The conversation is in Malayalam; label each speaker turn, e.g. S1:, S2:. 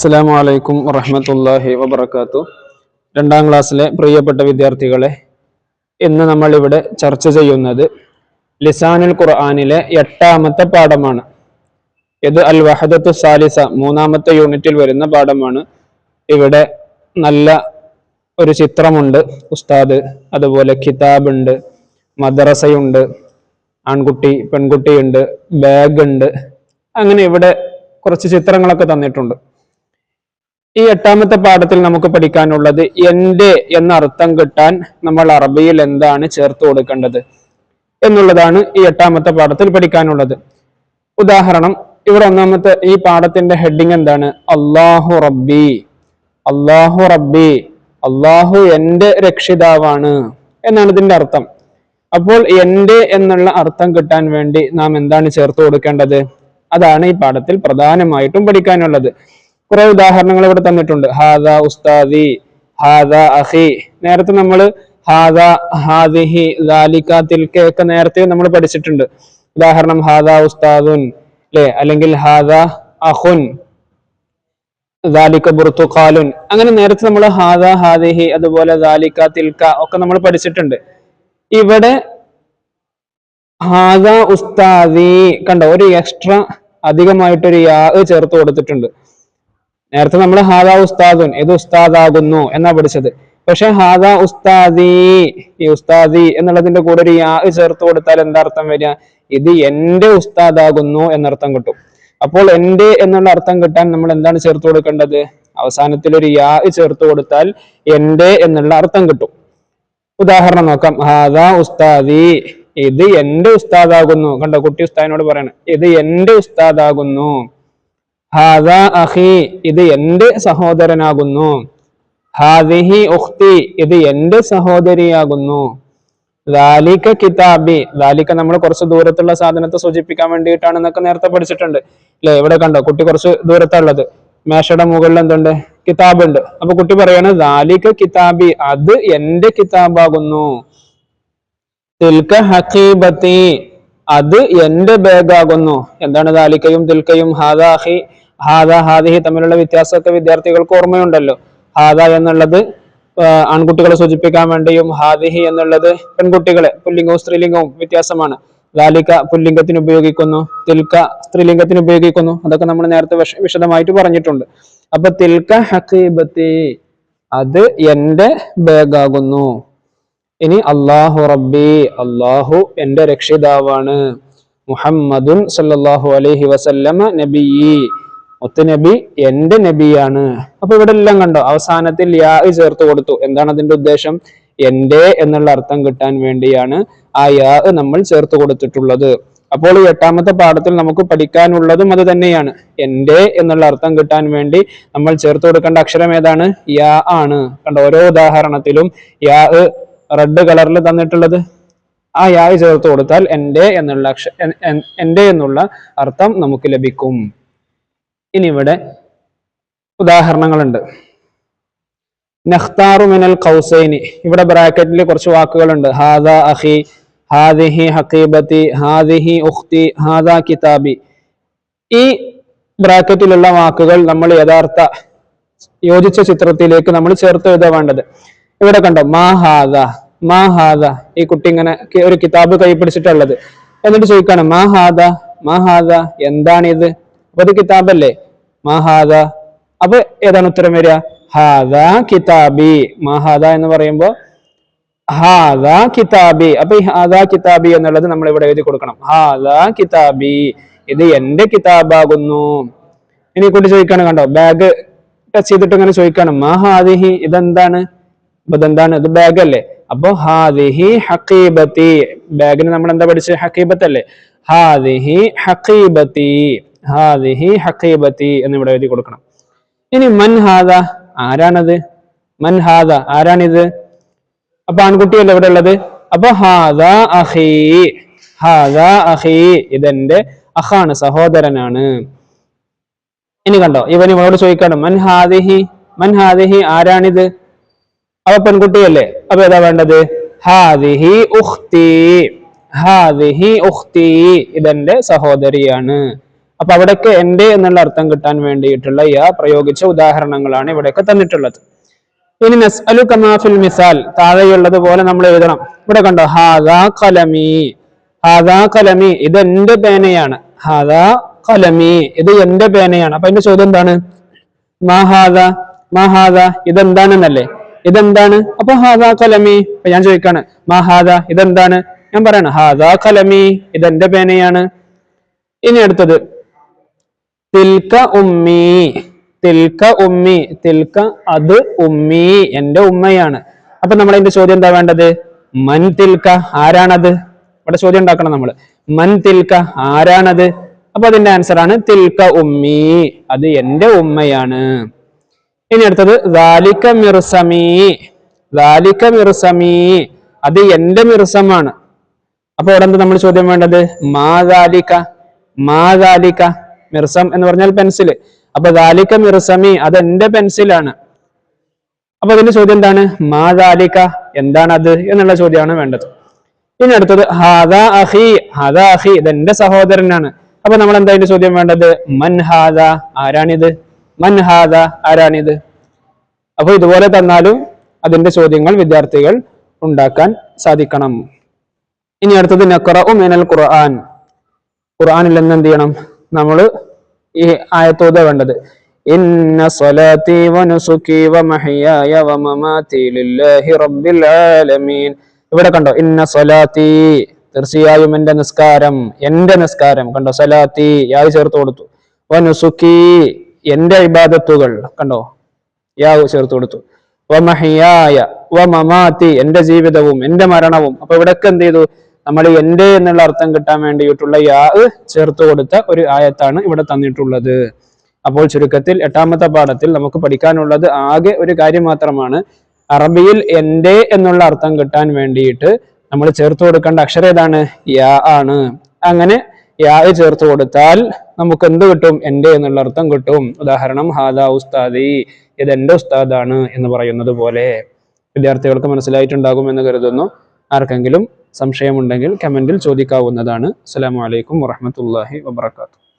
S1: അസ്സലാമു അലൈക്കും വറഹമത്തല്ലാഹി വബർക്കാത്തു രണ്ടാം ക്ലാസ്സിലെ പ്രിയപ്പെട്ട വിദ്യാർത്ഥികളെ ഇന്ന് നമ്മൾ ഇവിടെ ചർച്ച ചെയ്യുന്നത് ലിസാനുൽ ഖുർആാനിലെ എട്ടാമത്തെ പാഠമാണ്. ഇത് അൽ വഹദത്തു സാലിസ മൂന്നാമത്തെ യൂണിറ്റിൽ വരുന്ന പാഠമാണ്. ഇവിടെ നല്ല ഒരു ചിത്രമുണ്ട്. ഉസ്താദ് അതുപോലെ കിതാബുണ്ട് മദ്രസയുണ്ട് ആൺകുട്ടി പെൺകുട്ടിയുണ്ട് ബാഗുണ്ട്. അങ്ങനെ ഇവിടെ കുറച്ച് ചിത്രങ്ങളൊക്കെ തന്നിട്ടുണ്ട്. ഈ എട്ടാമത്തെ പാഠത്തിൽ നമുക്ക് പഠിക്കാനുള്ളത് എന്റെ എന്ന അർത്ഥം കിട്ടാൻ നമ്മൾ അറബിയിൽ എന്താണ് ചേർത്ത് കൊടുക്കേണ്ടത് എന്നുള്ളതാണ് ഈ എട്ടാമത്തെ പാഠത്തിൽ പഠിക്കാനുള്ളത്. ഉദാഹരണം ഇവിടെ ഒന്നാമത്തെ ഈ പാഠത്തിന്റെ ഹെഡിങ് എന്താണ്? അള്ളാഹു റബ്ബി അള്ളാഹു റബ്ബി അള്ളാഹു എന്റെ രക്ഷിതാവാണ് എന്നാണ് ഇതിന്റെ അർത്ഥം. അപ്പോൾ എന്റെ എന്നുള്ള അർത്ഥം കിട്ടാൻ വേണ്ടി നാം എന്താണ് ചേർത്ത് കൊടുക്കേണ്ടത്? അതാണ് ഈ പാഠത്തിൽ പ്രധാനമായിട്ടും പഠിക്കാനുള്ളത്. കുറെ ഉദാഹരണങ്ങൾ ഇവിടെ തന്നിട്ടുണ്ട്. ഹാദ ഉസ്താദി ഹാദ അഹി. നേരത്തെ നമ്മൾ ഹാദ ഹാദിഹി ലാലിക തിൽക്ക ഒക്കെ നേരത്തെ നമ്മൾ പഠിച്ചിട്ടുണ്ട്. ഉദാഹരണം ഹാദ ഉസ്താദുൻ അല്ലെ അല്ലെങ്കിൽ ഹാദ അഹുൻ ദാലിക ബുർത്തുഖാലുൻ അങ്ങനെ നേരത്തെ നമ്മൾ ഹാദ ഹാദിഹി അതുപോലെ ദാലിക തിൽക്ക ഒക്കെ നമ്മൾ പഠിച്ചിട്ടുണ്ട്. ഇവിടെ ഹാദ ഉസ്താദി കണ്ടോ? ഒരു എക്സ്ട്രാ അധികമായിട്ടൊരു യാ ചേർത്ത് കൊടുത്തിട്ടുണ്ട്. നേരത്തെ നമ്മൾ ഹാദാ ഉസ്താദുൻ ഇത് ഉസ്താദാകുന്നു എന്നാ പഠിച്ചത്? പക്ഷെ ഹാദ ഉസ്താദി ഈ ഉസ്താദി എന്നുള്ളതിന്റെ കൂടെ ഒരു യാ ചേർത്ത് കൊടുത്താൽ എന്താ അർത്ഥം വരിക? ഇത് എന്റെ ഉസ്താദാകുന്നു എന്നർത്ഥം കിട്ടും. അപ്പോൾ എന്റെ എന്നുള്ള അർത്ഥം കിട്ടാൻ നമ്മൾ എന്താണ് ചേർത്ത് കൊടുക്കേണ്ടത്? അവസാനത്തിൽ ഒരു യാ ചേർത്ത് കൊടുത്താൽ എന്റെ എന്നുള്ള അർത്ഥം കിട്ടും. ഉദാഹരണം നോക്കാം. ഹാദ ഉസ്താദി ഇത് എന്റെ ഉസ്താദാകുന്നു. കണ്ടോ കുട്ടി ഉസ്താദിനോട് പറയണം ഇത് എന്റെ ഉസ്താദാകുന്നു. ഹാദ അഹി ഇത് എന്റെ സഹോദരനാകുന്നു. ഹാദിഹി ഉഖ്തി ഇത് എന്റെ സഹോദരിയാകുന്നു. ദാലിക കിതാബി ദാലിക നമ്മൾ കുറച്ച് ദൂരത്തുള്ള സാധനത്തെ സൂചിപ്പിക്കാൻ വേണ്ടിയിട്ടാണ് എന്നൊക്കെ നേരത്തെ പഠിച്ചിട്ടുണ്ട്. അല്ലെ ഇവിടെ കണ്ടോ കുട്ടി കുറച്ച് ദൂരത്തുള്ളത് മേശയുടെ മുകളിൽ എന്തുണ്ട്? കിതാബ് ഉണ്ട് അപ്പൊ കുട്ടി പറയാണ് ദാലിക കിതാബി അത് എന്റെ കിതാബാകുന്നു. തിൽക്ക ഹക്കീബത്തി അത് എന്റെ ബാഗാകുന്നു. എന്താണ് ദാലിക്കയും തിൽക്കയും ഹാദ അഹി? ഹാദ ഹാദിഹി തമ്മിലുള്ള വ്യത്യാസമൊക്കെ വിദ്യാർത്ഥികൾക്ക് ഓർമ്മയുണ്ടല്ലോ. ഹാദ എന്നുള്ളത് ആൺകുട്ടികളെ സൂചിപ്പിക്കാൻ വേണ്ടിയും ഹാദിഹി എന്നുള്ളത് പെൺകുട്ടികളെ പുല്ലിംഗവും സ്ത്രീലിംഗവും വ്യത്യാസമാണ്. ലാലിക പുല്ലിംഗത്തിന് ഉപയോഗിക്കുന്നു തിൽക്ക സ്ത്രീലിംഗത്തിന് ഉപയോഗിക്കുന്നു അതൊക്കെ നമ്മൾ നേരത്തെ വിശദമായിട്ട് പറഞ്ഞിട്ടുണ്ട്. അപ്പൊ തിൽക്ക ഹക്കീബത്തി അത് എന്റെ ബാഗാകുന്നു. ഇനി അള്ളാഹു റബ്ബി അള്ളാഹു എന്റെ രക്ഷിതാവാണ്. മുഹമ്മദുൻ സല്ലല്ലാഹു അലൈഹി വസല്ലമ നബിയി. മുത്തുനബി എന്റെ നബിയാണ്. അപ്പൊ ഇവിടെ എല്ലാം കണ്ടോ? അവസാനത്തിൽ യാ ചേർത്ത് കൊടുത്തു. എന്താണ് അതിന്റെ ഉദ്ദേശം? എന്റെ എന്നുള്ള അർത്ഥം കിട്ടാൻ വേണ്ടിയാണ് ആ യാ നമ്മൾ ചേർത്ത് കൊടുത്തിട്ടുള്ളത്. അപ്പോൾ ഈ എട്ടാമത്തെ പാഠത്തിൽ നമുക്ക് പഠിക്കാനുള്ളതും അത് തന്നെയാണ്. എന്റെ എന്നുള്ള അർത്ഥം കിട്ടാൻ വേണ്ടി നമ്മൾ ചേർത്ത് കൊടുക്കേണ്ട അക്ഷരം ഏതാണ്? യാ ആണ്. കണ്ടോ? ഓരോ ഉദാഹരണത്തിലും യാ റെഡ് കളറിൽ തന്നിട്ടുള്ളത്. ആ യാ ചേർത്ത് കൊടുത്താൽ എന്റെ എന്നുള്ള അക്ഷ എന്റെ എന്നുള്ള അർത്ഥം നമുക്ക് ലഭിക്കും. ഇനി ഇവിടെ ഉദാഹരണങ്ങളുണ്ട്. നഖ്താറു മിനൽ കൗസൈനി. ഇവിടെ ബ്രാക്കറ്റിൽ കുറച്ച് വാക്കുകളുണ്ട്. ഹാദ അഹി ഹാദിഹി ഹക്കീബത്തി ഹാദിഹി ഉഖ്തി ഹാദ കിതാബി. ഈ ബ്രാക്കറ്റിലുള്ള വാക്കുകൾ നമ്മൾ യഥാർത്ഥ യോജിച്ച ചിത്രത്തിലേക്ക് നമ്മൾ ചേർത്ത് എഴുതാൻ വേണ്ടത്. ഇവിടെ കണ്ടോ മാ ഹാദ മാ ഹാദ. ഈ കുട്ടി ഇങ്ങനെ ഒരു കിതാബ് കൈ പിടിച്ചിട്ടുള്ളത് എന്നിട്ട് ചോദിക്കാണ് മാ ഹാദ മാ ഹാദ എന്താണിത്? അപ്പൊ ഇത് കിതാബല്ലേ മഹാദ ഹാദ. അപ്പൊ ഏതാണ് ഉത്തരം വരിക? ഹാദ കിതാബി. മഹാദ ഹാദ എന്ന് പറയുമ്പോ ഹാദ കിതാബി. അപ്പൊ ഈ ഹാദ കിതാബി എന്നുള്ളത് നമ്മൾ ഇവിടെ എഴുതി കൊടുക്കണം. ഹാദ കിതാബി. ഇത് എന്റെ കിതാബാകുന്നു. ഇനി കൂട്ടി ചോദിക്കാണ് കണ്ടോ? ബാഗ് ടച്ച് ചെയ്തിട്ട് ഇങ്ങനെ ചോദിക്കാണ്. മഹാദിഹി ഹാദിഹി ഇതെന്താണ്? ഇതെന്താണ്? ഇത് ബാഗ് അല്ലേ അപ്പൊ ഹാദിഹി ഹക്കീബത്തി ബാഗിന് നമ്മൾ എന്താ പഠിച്ചത്? ഹക്കീബത്ത് അല്ലേ ഹാദിഹി ഹക്കീബത്തി ഹാദിഹി ഹക്കീബത്തി എന്ന് ഇവിടെ എഴുതി കൊടുക്കണം. ഇനി മൻ ഹാദ ആരാണത്? മൻ ഹാദ ആരാണിത്? അപ്പൊ ആൺകുട്ടിയല്ല ഇവിടെ ഉള്ളത്? അപ്പൊ ഹാദ അഹി ഹാദ അഹി ഇതെന്റെ അഹാണ് സഹോദരനാണ്. ഇനി കണ്ടോ ഇവൻ ഇവളോട് ചോദിക്കാണ് മൻ ഹാദിഹി മൻ ഹാദിഹി ആരാണിത്? അവ പെൺകുട്ടിയല്ലേ? അപ്പൊ ഏതാ വേണ്ടത്? ഹാദിഹി ഉഖ്തി ഹാദിഹി ഉഖ്തി ഇതെന്റെ സഹോദരിയാണ്. അപ്പൊ അവിടെയൊക്കെ എന്റെ എന്നുള്ള അർത്ഥം കിട്ടാൻ വേണ്ടിയിട്ടുള്ള യാ പ്രയോഗിച്ച ഉദാഹരണങ്ങളാണ് ഇവിടെയൊക്കെ തന്നിട്ടുള്ളത്. ഇനി നസ്അലു കമാഫിൽ മിസാൽ താഴെയുള്ളത് പോലെ നമ്മൾ എഴുതണം. ഇവിടെ കണ്ടോ ഹാദാ കലമി ഹാദാ കലമി ഇത് എന്റെ പേനയാണ്. ഹാദാ കലമി ഇത് എന്റെ പേനയാണ്. അപ്പൊ എന്റെ ചോദ്യം എന്താണ്? മഹാദ മഹാദ ഇതെന്താണെന്നല്ലേ? ഇതെന്താണ്? അപ്പൊ ഹാദാ കലമി അപ്പൊ ഞാൻ ചോദിക്കാണ് മഹാദ ഇതെന്താണ്? ഞാൻ പറയണം ഹാദാ കലമി ഇതെന്റെ പേനയാണ്. ഇനി അടുത്തത് തിൽക്ക ഉമ്മി തിൽക്ക ഉമ്മി തിൽക്ക അത് ഉമ്മി എന്റെ ഉമ്മയാണ്. അപ്പൊ നമ്മൾ അതിന്റെ ചോദ്യം എന്താ വേണ്ടത്? മൻ തിൽക്ക ആരാണത്? ഇവിടെ ചോദ്യം ഉണ്ടാക്കണം നമ്മൾ. മൻ തിൽക്ക ആരാണത്? അപ്പൊ അതിന്റെ ആൻസർ ആണ് തിൽക്ക ഉമ്മി അത് എന്റെ ഉമ്മയാണ്. ഇനി അടുത്തത് ദാലിക്ക മിർസമി ദാലിക്ക മിർസമി അത് എന്റെ മിർസമാണ്. അപ്പൊ ഇവിടെ എന്താ നമ്മൾ ചോദ്യം വേണ്ടത്? മാതാലിക്ക മാതാലിക്ക മിർസം എന്ന് പറഞ്ഞാൽ പെൻസിൽ അപ്പൊ ദാലിക്ക മിർസമി അത് എന്റെ പെൻസിലാണ് അപ്പൊ അതിന്റെ ചോദ്യം എന്താണ്? മാ ദാലിക്ക എന്താണ് അത് എന്നുള്ള ചോദ്യമാണ് വേണ്ടത്. ഇനി അടുത്തത് ഹാദാ അഹി ഹാദാ അഹി ഇത് എന്റെ സഹോദരനാണ്. അപ്പൊ നമ്മൾ എന്താ അതിന്റെ ചോദ്യം വേണ്ടത്? മൻ ഹാദ ആരാണിത്? മൻ ഹാദ ആരാണിത്? അപ്പൊ ഇതുപോലെ തന്നാലും അതിന്റെ ചോദ്യങ്ങൾ വിദ്യാർത്ഥികൾ ഉണ്ടാക്കാൻ സാധിക്കണം. ഇനി അടുത്തത് നക്കറ മിനൽ ഖുർആൻ. ഖുർആനിൽ നിന്ന് എന്ത് ചെയ്യണം? നമ്മൾ ഈ ആയത്തോത വേണ്ടത്. ഇന്ന സ്വലാത്തി വമമാതി ലില്ലാഹി റബ്ബിൽ ആലമീൻ. ഇവിടെ കണ്ടോ? ഇന്ന സ്വലാത്തി. തീർച്ചയായും എന്റെ നിസ്കാരം എന്റെ നിസ്കാരം. കണ്ടോ? സലാത്തി യാവ് ചേർത്ത് കൊടുത്തു. വനുസുഖി എന്റെ ഇബാദത്തുകൾ കണ്ടോ? യാവ് ചേർത്ത് കൊടുത്തു. വമഹിയായ വമമാതി എന്റെ ജീവിതവും എന്റെ മരണവും. അപ്പൊ ഇവിടൊക്കെ എന്ത് ചെയ്തു? നമ്മൾ എന്റെ എന്നുള്ള അർത്ഥം കിട്ടാൻ വേണ്ടിയിട്ടുള്ള യാ ചേർത്ത് കൊടുത്ത ഒരു ആയത്താണ് ഇവിടെ തന്നിട്ടുള്ളത്. അപ്പോൾ ചുരുക്കത്തിൽ എട്ടാമത്തെ പാഠത്തിൽ നമുക്ക് പഠിക്കാനുള്ളത് ആകെ ഒരു കാര്യം മാത്രമാണ്. അറബിയിൽ എന്റെ എന്നുള്ള അർത്ഥം കിട്ടാൻ വേണ്ടിയിട്ട് നമ്മൾ ചേർത്ത് കൊടുക്കേണ്ട അക്ഷരം ഏതാണ്? യാ ആണ്. അങ്ങനെ യാ ചേർത്ത് കൊടുത്താൽ നമുക്ക് എന്ത് കിട്ടും? എന്റെ എന്നുള്ള അർത്ഥം കിട്ടും. ഉദാഹരണം ഹാദാ ഉസ്താദി ഇത് എന്റെ ഉസ്താദാണ് എന്ന് പറയുന്നത് പോലെ. വിദ്യാർത്ഥികൾക്ക് മനസ്സിലായിട്ടുണ്ടാകും എന്ന് കരുതുന്നു. ആർക്കെങ്കിലും സംശയമുണ്ടെങ്കിൽ കമന്റിൽ ചോദിക്കാവുന്നതാണ്. അസ്സാം വലൈക്കും വറഹ്മത്തുള്ളാഹി വബറകാതുഹു.